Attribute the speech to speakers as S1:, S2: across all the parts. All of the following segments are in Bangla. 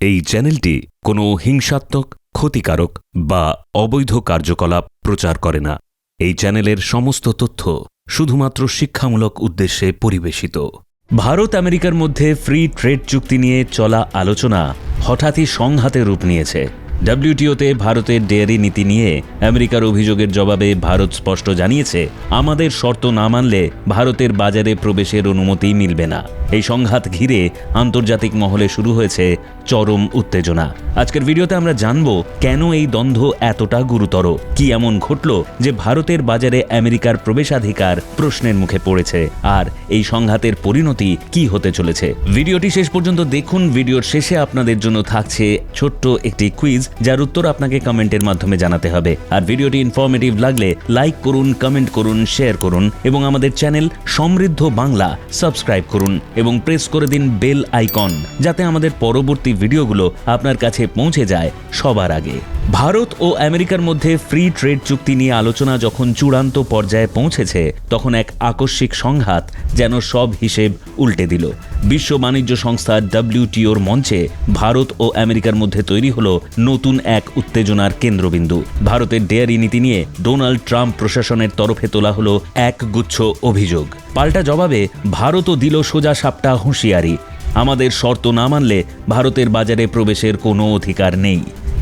S1: এই চ্যানেলটি কোনো হিংসাত্মক, ক্ষতিকারক বা অবৈধ কার্যকলাপ প্রচার করে না। এই চ্যানেলের সমস্ত তথ্য শুধুমাত্র শিক্ষামূলক উদ্দেশ্যে পরিবেশিত। ভারত আমেরিকার মধ্যে ফ্রি ট্রেড চুক্তি নিয়ে চলা আলোচনা হঠাৎই সংঘাতে রূপ নিয়েছে। ডব্লিউটিওতে ভারতের ডেয়ারি নীতি নিয়ে আমেরিকার অভিযোগের জবাবে ভারত স্পষ্ট জানিয়েছে, আমাদের শর্ত না মানলে ভারতের বাজারে প্রবেশের অনুমতি মিলবে না। এই সংঘাত ঘিরে আন্তর্জাতিক মহলে শুরু হয়েছে চরম উত্তেজনা। আজকের ভিডিওতে আমরা জানব কেন এই দ্বন্দ্ব এতটা গুরুতর? কি এমন ঘটল যে ভারতের বাজারে আমেরিকার প্রবেশাধিকার প্রশ্নের মুখে পড়েছে? আর এই সংঘাতের পরিণতি কি হতে চলেছে? ভিডিওটি শেষ পর্যন্ত দেখুন। ভিডিওর শেষে আপনাদের জন্য থাকছে ছোট্ট একটি কুইজ যার উত্তর আপনাকে কমেন্টের মাধ্যমে জানাতে হবে। আর ভিডিওটি ইনফরমেটিভ লাগলে লাইক করুন কমেন্ট করুন শেয়ার করুন এবং আমাদের চ্যানেল সমৃদ্ধ বাংলা সাবস্ক্রাইব করুন এবং প্রেস করে দিন বেল আইকন যাতে আমাদের পরবর্তী ভিডিওগুলো আপনার কাছে পৌঁছে যায় সবার আগে। ভারত ও আমেরিকার মধ্যে ফ্রি ট্রেড চুক্তি নিয়ে আলোচনা যখন চূড়ান্ত পর্যায়ে পৌঁছেছে, তখন এক আকস্মিক সংঘাত যেন সব হিসেব উল্টে দিল। বিশ্ব বাণিজ্য সংস্থা ডব্লিউটিওর মঞ্চে ভারত ও আমেরিকার মধ্যে তৈরি হলো নতুন এক উত্তেজনার কেন্দ্রবিন্দু। ভারতের ডেয়ারি নীতি নিয়ে ডোনাল্ড ট্রাম্প প্রশাসনের তরফে তোলা হলো এক গুচ্ছ অভিযোগ। পাল্টা জবাবে ভারতও দিল সোজা সাপটা হুঁশিয়ারি। আমাদের শর্ত না মানলে ভারতের বাজারে প্রবেশের কোনো অধিকার নেই।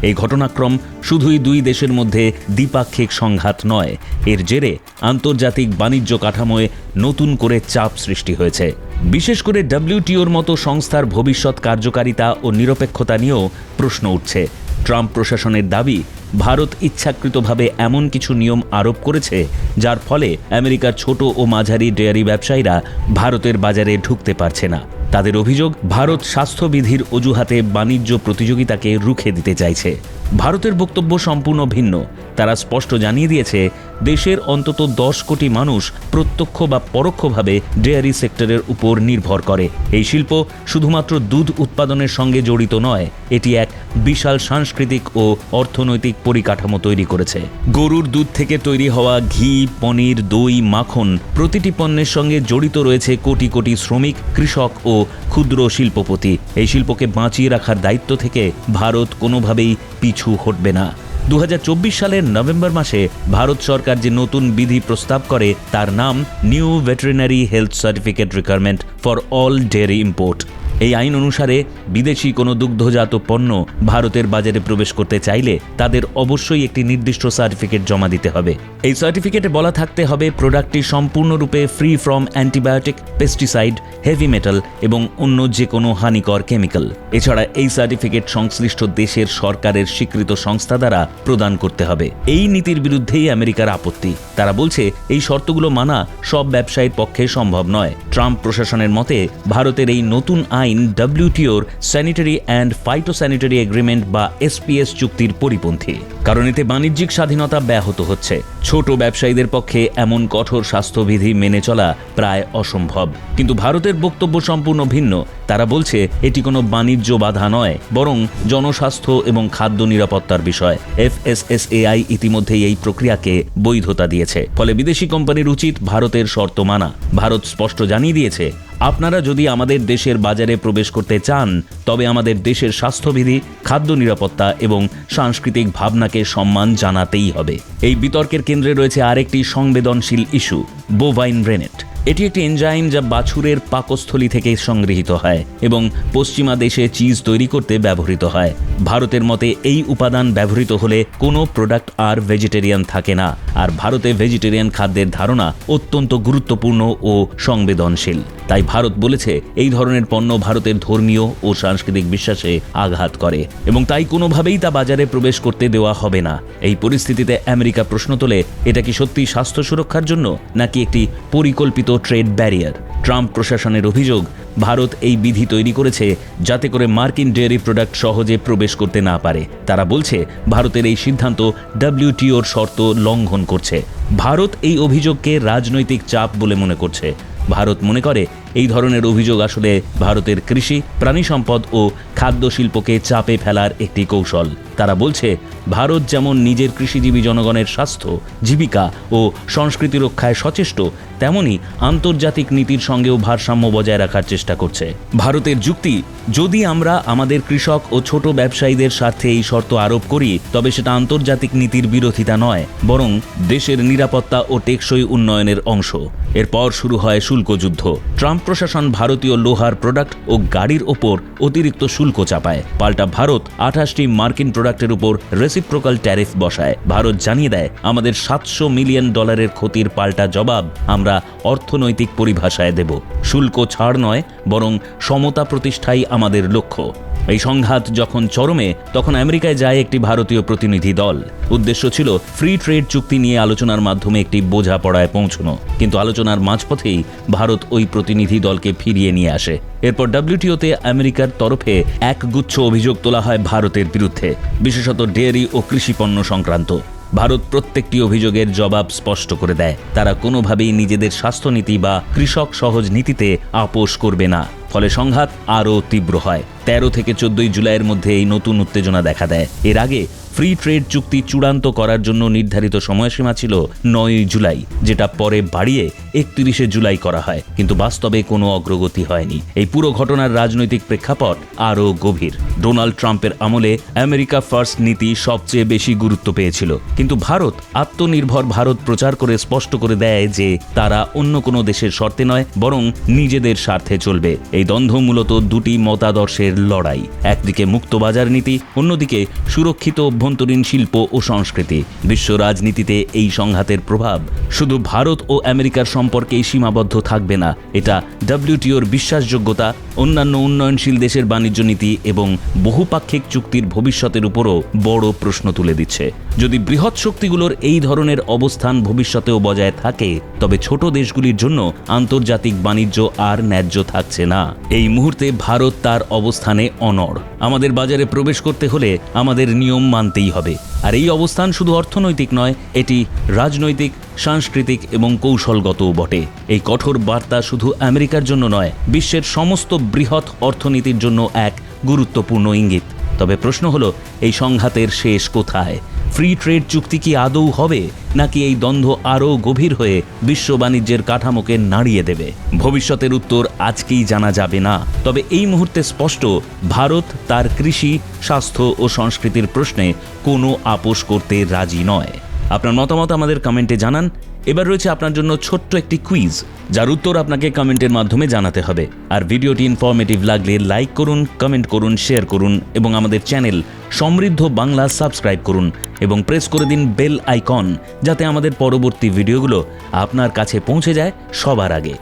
S1: এই ঘটনাক্রম শুধুই দুই দেশের মধ্যে দ্বিপাক্ষিক সংঘাত নয়, এর জেরে আন্তর্জাতিক বাণিজ্য কাঠামোয় নতুন করে চাপ সৃষ্টি হয়েছে। বিশেষ করে ডব্লিউটিওর মতো সংস্থার ভবিষ্যৎ কার্যকারিতা ও নিরপেক্ষতা নিয়েও প্রশ্ন উঠছে। ট্রাম্প প্রশাসনের দাবি, ভারত ইচ্ছাকৃতভাবে এমন কিছু নিয়ম আরোপ করেছে, যার ফলে আমেরিকার ছোট ও মাঝারি ডেয়ারি ব্যবসায়ীরা ভারতের বাজারে ঢুকতে পারছে না। তাদের অভিযোগ, ভারত স্বাস্থ্যবিধির অজুহাতে বাণিজ্য প্রতিযোগিতাকে রুখে দিতে চাইছে। ভারতের বক্তব্য সম্পূর্ণ ভিন্ন। তারা স্পষ্ট জানিয়ে দিয়েছে, দেশের অন্তত দশ কোটি মানুষ প্রত্যক্ষ বা পরোক্ষভাবে ডেয়ারি সেক্টরের উপর নির্ভর করে। এই শিল্প শুধুমাত্র দুধ উৎপাদনের সঙ্গে জড়িত নয়, এটি এক বিশাল সাংস্কৃতিক ও অর্থনৈতিক পরিকাঠামো তৈরি করেছে। গরুর দুধ থেকে তৈরি হওয়া ঘি, পনির, দই, মাখন প্রতিটি পণ্যের সঙ্গে জড়িত রয়েছে কোটি কোটি শ্রমিক, কৃষক ও ক্ষুদ্র শিল্পপতি। এই শিল্পকে বাঁচিয়ে রাখার দায়িত্ব থেকে ভারত কোনোভাবেই পিছু হটবে না। দু হাজার চব্বিশ সালের নভেম্বর মাসে ভারত সরকার যে নতুন বিধি প্রস্তাব করে, তার নাম new veterinary health certificate requirement for all dairy import এই আইন অনুসারে বিদেশি কোনো দুগ্ধজাত পণ্য ভারতের বাজারে প্রবেশ করতে চাইলে তাদের অবশ্যই একটি নির্দিষ্ট সার্টিফিকেট জমা দিতে হবে। এই সার্টিফিকেটে বলা থাকতে হবে প্রোডাক্টটি সম্পূর্ণরূপে free from antibiotic pesticide heavy metal এবং অন্য যে কোনো হানিকর কেমিক্যাল এছাড়া এই সার্টিফিকেট সংশ্লিষ্ট দেশের সরকারের স্বীকৃত সংস্থা দ্বারা প্রদান করতে হবে। এই নীতির বিরুদ্ধেই আমেরিকার আপত্তি। তারা বলছে, এই শর্তগুলো মানা সব ব্যবসায়ীর পক্ষে সম্ভব নয়। ট্রাম্প প্রশাসনের মতে, ভারতের এই নতুন আইন ডব্লিউটিওর স্যানিটারি অ্যান্ড ফাইটোস্যানিটারি এগ্রিমেন্ট বা এসপিএস চুক্তির পরিপন্থী। কারণ এতে বাণিজ্যিক স্বাধীনতা ব্যাহত হচ্ছে। ছোট ব্যবসায়ীদের পক্ষে এমন কঠোর স্বাস্থ্যবিধি মেনে চলা প্রায় অসম্ভব। কিন্তু ভারতের বক্তব্য সম্পূর্ণ ভিন্ন। তারা বলছে, এটি কোনো বাণিজ্য বাধা নয়, বরং জনস্বাস্থ্য এবং খাদ্য নিরাপত্তার বিষয়। এফএসএসএআই ইতিমধ্যেই এই প্রক্রিয়াকে বৈধতা দিয়েছে। ফলে বিদেশি কোম্পানির উচিত ভারতের শর্ত মানা। ভারত স্পষ্ট জানিয়ে দিয়েছে আপনারা যদি আমাদের দেশের বাজারে প্রবেশ করতে চান, তবে আমাদের দেশের স্বাস্থ্যবিধি, খাদ্য নিরাপত্তা এবং সাংস্কৃতিক ভাবনাকে সম্মান জানাতেই হবে। এই বিতর্কের কেন্দ্রে রয়েছে আরেকটি সংবেদনশীল ইস্যু বোভাইন রেনেট এটি একটি এনজাইম যা বাছুরের পাকস্থলী থেকে সংগৃহীত হয় এবং পশ্চিমা দেশে চিজ তৈরি করতে ব্যবহৃত হয়। ভারতের মতে এই উপাদান ব্যবহৃত হলে কোনো প্রোডাক্ট আর ভেজিটেরিয়ান থাকে না। আর ভারতে ভেজিটেরিয়ান খাদ্যের ধারণা অত্যন্ত গুরুত্বপূর্ণ ও সংবেদনশীল। তাই ভারত বলেছে, এই ধরনের পণ্য ভারতের ধর্মীয় ও সাংস্কৃতিক বিশ্বাসে আঘাত করে এবং তাই কোনোভাবেই তা বাজারে প্রবেশ করতে দেওয়া হবে না। এই পরিস্থিতিতে আমেরিকা প্রশ্ন তোলে, এটা কি সত্যি স্বাস্থ্য সুরক্ষার জন্য নাকি একটি পরিকল্পিত ট্রেড ব্যারিয়ার। ট্রাম্প প্রশাসনের অভিযোগ, ভারত এই বিধি তৈরি করেছে যাতে করে মার্কিন ডেয়ারি প্রোডাক্ট সহজে প্রবেশ করতে না পারে। তারা বলছে, ভারতের এই সিদ্ধান্ত ডাব্লিউটিওর শর্ত লঙ্ঘন করছে। ভারত এই অভিযোগকে রাজনৈতিক চাপ বলে মনে করছে। ভারত মনে করে এই ধরনের অভিযোগ আসলে ভারতের কৃষি, প্রাণী সম্পদ ও খাদ্য শিল্পকে চাপে ফেলার একটি কৌশল। তারা বলছে, ভারত যেমন নিজের কৃষিজীবী জনগণের স্বাস্থ্য, জীবিকা ও সংস্কৃতি রক্ষায় সচেষ্ট, তেমনি আন্তর্জাতিক নীতির সঙ্গেও ভারসাম্য বজায় রাখার চেষ্টা করছে। ভারতের যুক্তি, যদি আমরা আমাদের কৃষক ও ছোট ব্যবসায়ীদের স্বার্থে এই শর্ত আরোপ করি, তবে সেটা আন্তর্জাতিক নীতির বিরোধিতা নয়, বরং দেশের নিরাপত্তা ও টেকসই উন্নয়নের অংশ। এরপর শুরু হয় শুল্ক যুদ্ধ। ট্রাম্প প্রশাসন ভারতীয় লোহার প্রোডাক্ট ও গাড়ির ওপর অতিরিক্ত শুল্ক চাপায়। পাল্টা ভারত আঠাশটি মার্কিন প্রোডাক্টের উপর রেসিপ্রোকাল ট্যারিফ বসায়। ভারত জানিয়ে দেয়, আমাদের সাতশো মিলিয়ন ডলারের ক্ষতির পাল্টা জবাব আমরা অর্থনৈতিক পরিভাষায় দেব। শুল্ক ছাড় নয়, বরং সমতা প্রতিষ্ঠাই আমাদের লক্ষ্য। এই সংঘাত যখন চরমে, তখন আমেরিকায় যায় একটি ভারতীয় প্রতিনিধি দল। উদ্দেশ্য ছিল ফ্রি ট্রেড চুক্তি নিয়ে আলোচনার মাধ্যমে একটি বোঝাপড়ায় পৌঁছনো। কিন্তু আলোচনার মাঝপথেই ভারত ওই প্রতিনিধি দলকে ফিরিয়ে নিয়ে আসে। এরপর ডব্লিউটিওতে আমেরিকার তরফে এক গুচ্ছ অভিযোগ তোলা হয় ভারতের বিরুদ্ধে, বিশেষত ডেয়ারি ও কৃষিপণ্য সংক্রান্ত। ভারত প্রত্যেকটি অভিযোগের জবাব স্পষ্ট করে দেয়। তারা কোনোভাবেই নিজেদের স্বাস্থ্যনীতি বা কৃষক সহজ নীতিতে আপোষ করবে না। ফলে সংঘাত আরও তীব্র হয়। তেরো থেকে চোদ্দই জুলাইয়ের মধ্যে এই নতুন উত্তেজনা দেখা দেয়। এর আগে ফ্রি ট্রেড চুক্তি চূড়ান্ত করার জন্য নির্ধারিত সময়সীমা ছিল নয়ই জুলাই, যেটা পরে বাড়িয়ে একত্রিশে জুলাই করা হয়, কিন্তু বাস্তবে কোনো অগ্রগতি হয়নি। এই পুরো ঘটনার রাজনৈতিক প্রেক্ষাপট আরও গভীর। ডোনাল্ড ট্রাম্পের আমলে আমেরিকা ফার্স্ট নীতি সবচেয়ে বেশি গুরুত্ব পেয়েছিল, কিন্তু ভারত আত্মনির্ভর ভারত প্রচার করে স্পষ্ট করে দেয় যে তারা অন্য কোনো দেশের শর্তে নয়, বরং নিজেদের স্বার্থে চলবে। এই দ্বন্দ্ব মূলত দুটি মতাদর্শের লড়াই, একদিকে মুক্ত বাজার নীতি, অন্যদিকে সুরক্ষিত অভ্যন্তরীণ শিল্প ও সংস্কৃতি। বিশ্ব রাজনীতিতে এই সংঘাতের প্রভাব শুধু ভারত ও আমেরিকার সম্পর্কেই সীমাবদ্ধ থাকবে না, এটা ডব্লিউটিওর বিশ্বাসযোগ্যতা, অন্যান্য উন্নয়নশীল দেশের বাণিজ্য নীতি এবং বহুপাক্ষিক চুক্তির ভবিষ্যতের উপরও বড় প্রশ্ন তুলে দিচ্ছে। যদি বৃহৎ শক্তিগুলোর এই ধরনের অবস্থান ভবিষ্যতেও বজায় থাকে, তবে ছোট দেশগুলির জন্য আন্তর্জাতিক বাণিজ্য আর ন্যায্য থাকছে না। এই মুহূর্তে ভারত তার অবস্থানে অনড়। আমাদের বাজারে প্রবেশ করতে হলে আমাদের নিয়ম মানতেই হবে। আর এই অবস্থান শুধু অর্থনৈতিক নয়, এটি রাজনৈতিক, সাংস্কৃতিক এবং কৌশলগতও বটে। এই কঠোর বার্তা শুধু আমেরিকার জন্য নয়, বিশ্বের সমস্ত বৃহৎ অর্থনীতির জন্য এক গুরুত্বপূর্ণ ইঙ্গিত। তবে প্রশ্ন হলো, এই সংঘাতের শেষ কোথায়? ফ্রি ট্রেড চুক্তি কি আদৌ হবে, নাকি এই দ্বন্দ্ব আরও গভীর হয়ে বিশ্ব বাণিজ্যের কাঠামোকে নাড়িয়ে দেবে? ভবিষ্যতের উত্তর আজকেই জানা যাবে না। তবে এই মুহূর্তে স্পষ্ট, ভারত তার কৃষি, স্বাস্থ্য ও সংস্কৃতির প্রশ্নে কোনো আপোষ করতে রাজি নয়। আপনার মতামত আমাদের কমেন্টে জানান। এবার রয়েছে আপনার জন্য ছোট্ট একটি কুইজ যার উত্তর আপনাকে কমেন্টের মাধ্যমে জানাতে হবে। আর ভিডিওটি ইনফরমেটিভ লাগলে লাইক করুন কমেন্ট করুন শেয়ার করুন, এবং আমাদের চ্যানেল সমৃদ্ধ বাংলা সাবস্ক্রাইব করুন, এবং প্রেস করে দিন বেল আইকন যাতে আমাদের পরবর্তী ভিডিওগুলো আপনার কাছে পৌঁছে যায় সবার আগে।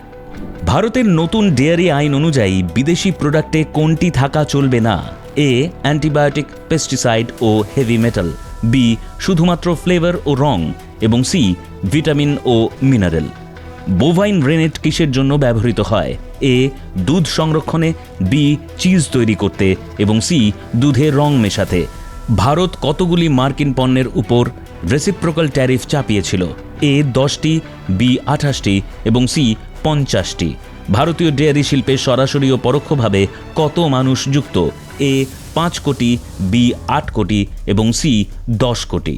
S1: ভারতের নতুন ডেয়ারি আইন অনুযায়ী বিদেশি প্রোডাক্টে কোনটি থাকা চলবে না? এ অ্যান্টিবায়োটিক পেস্টিসাইড ও হেভি মেটাল বি, শুধুমাত্র ফ্লেভার ও রং এবং সি ভিটামিন ও মিনারেল বোভাইন রেনেট কিসের জন্য ব্যবহৃত হয়? এ, দুধ সংরক্ষণে, বি চিজ তৈরি করতে এবং সি, দুধে রং মেশাতে। ভারত কতগুলি মার্কিন পণ্যের উপর রেসিপ্রোকাল ট্যারিফ চাপিয়েছিল? এ, দশটি, বি, আঠাশটি এবং সি, পঞ্চাশটি। ভারতীয় ডেয়ারি শিল্পে সরাসরি ও পরোক্ষভাবে কত মানুষ যুক্ত? এ পাঁচ কোটি বি আট কোটি এবং সি দশ কোটি।